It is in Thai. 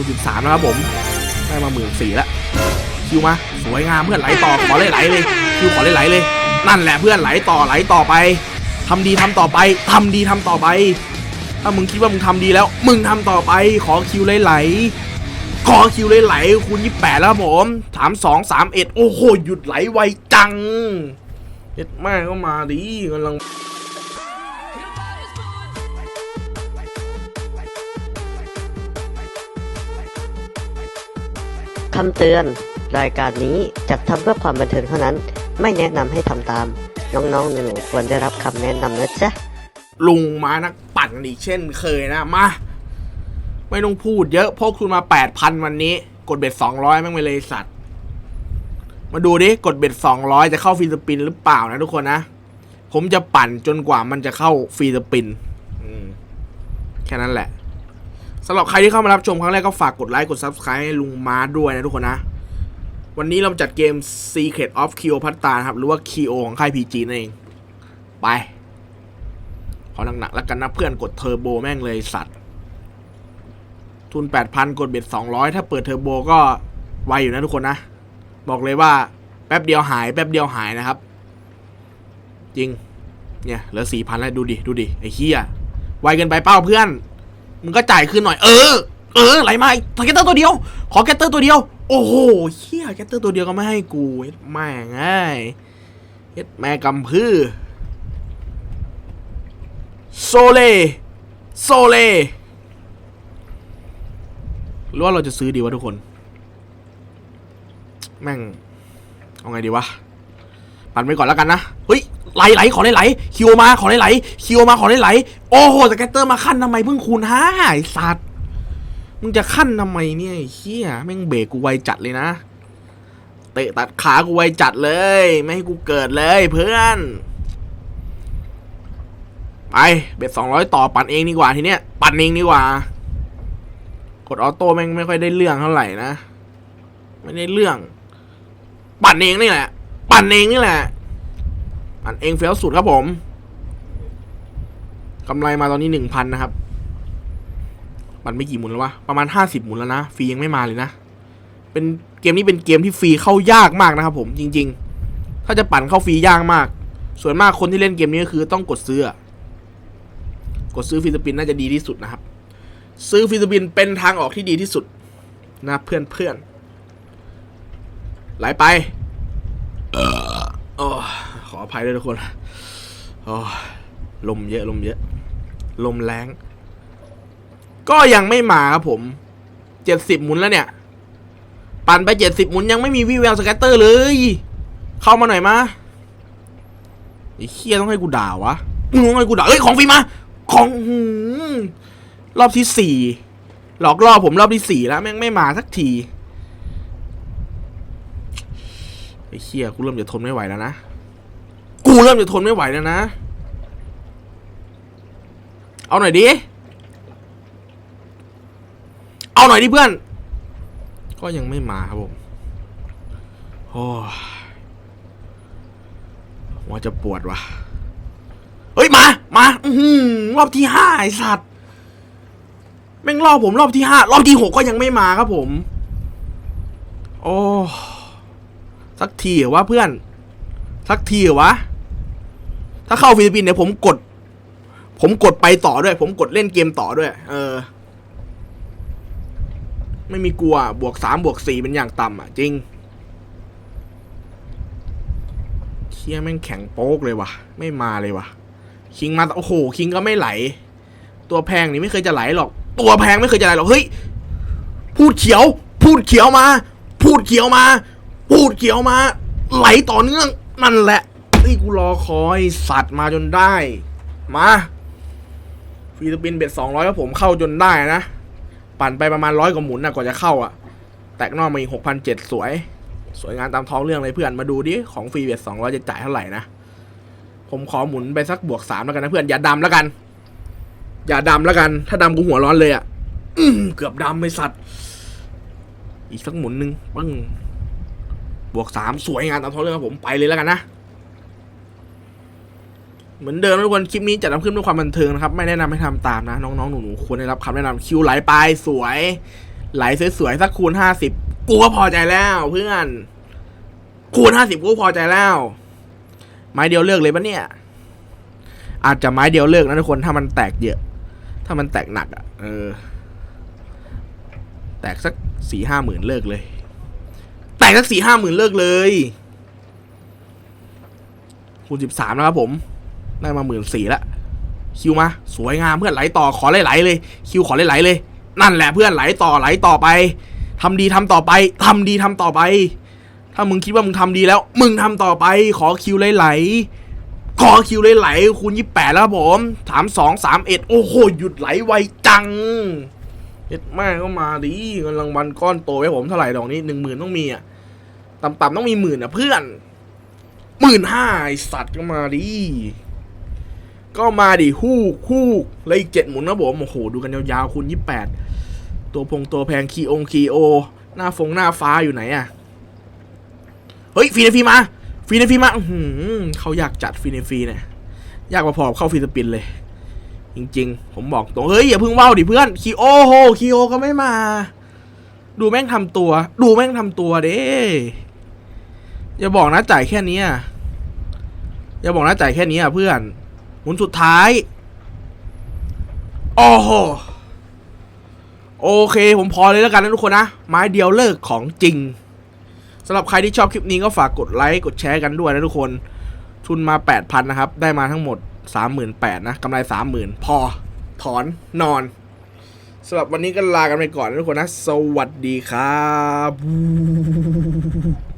คูณสิบสามนะครับผมได้มาหมื่นสี่ละคิวมาสวยงามเพื่อนไหลต่อขอไหลเลยคิวขอไหลเลย นั่นแหละเพื่อนไหลต่อไหลต่อไปทำดีทำต่อไปทำดีทำต่อไป ถ้ามึงคิดว่ามึงทำดีแล้ว มึงทำต่อไป ขอคิวไหลๆขอคิวไหลๆคูณยี่แปดแล้วผมสามสองสามเอ็ดโอ้โหหยุดไหลไวจังเอ็ดแม่ก็มาดิกำลัง คำเตือน รายการนี้จัดทำเพื่อความบันเทิงเท่านั้น ไม่แนะนำให้ทำตาม น้องๆหนูๆควรได้รับคำแนะนำนะจ๊ะ ลุงมานักปั่นอีกเช่นเคยนะ มา ไม่ต้องพูดเยอะพกคุณมาแปดพันวันนี้ กดเบ็ดสองร้อยแม่งไปเลยสัตว์ มาดูดิ กดเบ็ดสองร้อยจะเข้าฟรีสปินหรือเปล่านะทุกคนนะ ผมจะปั่นจนกว่ามันจะเข้าฟรีสปินแค่นั้นแหละ สำหรับใครที่เข้ามารับชมครั้งแรกก็ฝากกดไลค์กด Subscribe ให้ลุงมาด้วยนะทุกคนนะ วันนี้เราจัดเกม Secret of Cleopatra นะครับ หรือว่า Keo ของค่าย PG นั่นเอง ไป ขอหนักๆแล้วกันนะเพื่อนกดเทอร์โบแม่งเลยสัตว์ ทุน 8,000 กดเบ็ด 200 ถ้าเปิดเทอร์โบก็ไวอยู่นะทุกคนนะ บอกเลยว่าแป๊บเดียวหาย แป๊บเดียวหายนะครับ จริง เนี่ยเหลือ4,000แล้วดูดิ ดูดิ ไอ้เฮียไวเกินไปเป้าเพื่อน มึงก็จ่ายคืนหน่อย เออ เออไหลมาอีกแกตเตอร์ตัวเดียว ขอแกตเตอร์ตัวเดียว โอ้โหเฮียแกตเตอร์ตัวเดียวก็ไม่ให้กูเฮ็ดแม่งไอ้เฮ็ดแม่กำพือโซเลโซเลหรือว่าเราจะซื้อดีวะทุกคน แม่ง เอาไงดีวะ ปั่นไปก่อนแล้วกันนะ เฮ้ย ไหลไหลขอไหลไหลคิวมาขอไหลไหลคิวมาขอไหลไหลโอ้โหสแกตเตอร์มาขั้นทำไมเพิ่งคูณห้าไอสัตว์มึงจะขั้นทำไมเนี่ยเฮียแม่งเบรกกูไวจัดเลยนะ เตะตัดขากูไวจัดเลย ไม่ให้กูเกิดเลยเพื่อนไปเบ็ดสองร้อยต่อปั่นเองดีกว่าทีเนี้ยปั่นเองดีกว่า กดออโต้แม่งไม่ค่อยได้เรื่องเท่าไหร่นะ ไม่ได้เรื่อง ปั่นเองนี่แหละ ปั่นเองนี่แหละ ปั่นเองเฟลสุดครับผมกำไรมาตอนนี้หนึ่งพันนะครับปั่นไม่กี่หมุนแล้ววะ ประมาณห้าสิบหมุนแล้วนะ ฟรียังไม่มาเลยนะ เป็นเกมนี้เป็นเกมที่ฟรีเข้ายากมากนะครับผมจริง ๆ ถ้าจะปั่นเข้าฟรียากมาก ส่วนมากคนที่เล่นเกมนี้ก็คือต้องกดซื้อ กดซื้อฟิลิปปินส์น่าจะดีที่สุดนะครับ ซื้อฟิลิปปินส์เป็นทางออกที่ดีที่สุดนะเพื่อนเพื่อนไหลไป เออโอ้ขออ ภัยด้วยทุกคนโอ้ลมเยอะลมเยอะ ลมแรง ก็ยังไม่มาครับผม เจ็ดสิบหมุนแล้วเนี่ย ปั่นไปเจ็ดสิบหมุนยังไม่มีวิแววสแกตเตอร์เลย เข้ามาหน่อยมาไอ้เคียต้องให้กูด่าวะมึงต้องให้กูด่าเอ้ยของฟรีมา ของหืมรอบที่สี่หลอกล่อผมรอบที่สี่แล้วแม่งไม่มาสักทีไอ้เชี่ยกูเริ่มจะทนไม่ไหวแล้วนะ กูเริ่มจะทนไม่ไหวแล้วนะ เอาหน่อยดิ เอาหน่อยดิเพื่อน ก็ยังไม่มาครับผมโอ้หัว่าจะปวดว่ะ เฮ้ย มา มา อืรอบที่ห้าไอสัตว์ แม่งรอบผมรอบที่ห้ารอบที่หกก็ยังไม่มาครับผม โอ้ สักทีเหรอวะเพื่อน สักทีเหรอวะ ถ้าเข้าฟิลิปปินส์เนี่ยผมกด ผมกดไปต่อด้วย ผมกดเล่นเกมต่อด้วย เออ ไม่มีกลัว บวกสามบวกสี่เป็นอย่างต่ำอะ จริงเชี่ยแม่งแข็งโป๊กเลยว่ะ ไม่มาเลยว่ะ คิงมา โอ้โห คิงก็ไม่ไหล ตัวแพงนี่ไม่เคยจะไหลหรอก ตัวแพงไม่เคยจะไหลหรอก เฮ้ย พูดเขียว พูดเขียวมา พูดเขียวมา พูดเขียวมา ไหลต่อเนื่องนั่นแหละ เฮ้ยกูรอคอยสัตว์มาจนได้ มาฟิลิปปินส์เบ็ดสองร้อยก็ผมเข้าจนได้นะ ปั่นไปประมาณร้อยกว่าหมุนนะกว่าจะเข้าอะ แตกนอกมาอีกหกพันเจ็ดสวย สวยงามตามท้องเรื่องเลยเพื่อนมาดูดิของฟรีเบ็ดสองร้อยจะจ่ายเท่าไหร่นะ ผมขอหมุนไปสักบวกสามแล้วกันนะเพื่อนอย่าดำแล้วกัน อย่าดำแล้วกัน ถ้าดำกูหัวร้อนเลยอะ่ะอืมเกือบดำไปสัตว์ อีกสักหมุนหนึ่งปึ้งบวกสามสวยงามตามท้องเรื่องครับผมไปเลยแล้วกันนะ เหมือนเดิมทุกคนคลิปนี้จัดทำขึ้นด้วยความบันเทิงนะครับ ไม่แนะนำให้ทำตามนะ น้องๆหนูๆควรได้รับคำแนะนำคิวไหลไปสวย ไหลสวยๆสักคูณห้าสิบกูก็พอใจแล้วเพื่อน คูณห้าสิบกูก็พอใจแล้ว ไม้เดียวเลิกเลยปะเนี่ย อาจจะไม้เดียวเลิกนะทุกคนถ้ามันแตกเยอะ ถ้ามันแตกหนักอะ่ะเออ แตกสักสี่ห้าหมื่นเลิกเลย แตกสักสี่ห้าหมื่นเลิกเลยคูณสิบสามนะครับผม ได้มาหมื่นสี่ละคิวมา สวยงามเพื่อนไหลต่อขอไหลๆเลย คิวขอไหลๆเลย นั่นแหละเพื่อนไหลต่อไหลต่อไปทำดีทำต่อไปทำดีทำต่อไป ถ้ามึงคิดว่ามึงทำดีแล้ว มึงทำต่อไป ขอคิวไหลๆขอคิวไหลๆคูณยี่แปดแล้วผมสามสองสามเอ็ดโอ้โหหยุดไหลไวจังเอ็ดแม่ก็มาดิเงินรางวัลก้อนโตไว้ผมเท่าไหร่ดอกนี้หนึ่งหมื่นต้องมีอะต่ำๆต้องมีหมื่นอะเพื่อนหมื่นห้าไอสัตว์ก็มาดิ ก็มาดิฮูกฮูกแล้วอีกเจ็ดหมุนนะผมโอ้โหดูกันยาวๆคูณยี่แปดตัวพงตัวแพงคีองคีโอ หน้าฟงหน้าฟ้าอยู่ไหนอะเฮ้ยฟีนฟีมาฟีนฟีมาหือเขาอยากจัดฟีนฟีเนี่ยอยากมาพอบเข้าฟีสปินเลย จริง ๆ ผมบอกตรงเฮ้ยอย่าเพิ่งว้าดิเพื่อนคีโอโหคีโอก็ไม่มา ดูแม่งทำตัว ดูแม่งทำตัวเด้อย่าบอกนะจ่ายแค่นี้อย่าบอกนะจ่ายแค่นี้ยเพื่อน หมุนสุดท้าย โอ้โห โอเค ผมพอเลยแล้วกันนะทุกคนนะ ไม้เดียวเลิกของจริงสำหรับใครที่ชอบคลิปนี้ก็ฝากกดไลค์ กดแชร์กันด้วยนะทุกคน ทุนมา 8,000 นะครับ ได้มาทั้งหมด 38,000นะกำไร 30,000 พอ ถอนนอนสำหรับวันนี้ก็ลากันไปก่อนนะทุกคนนะ สวัสดีครับ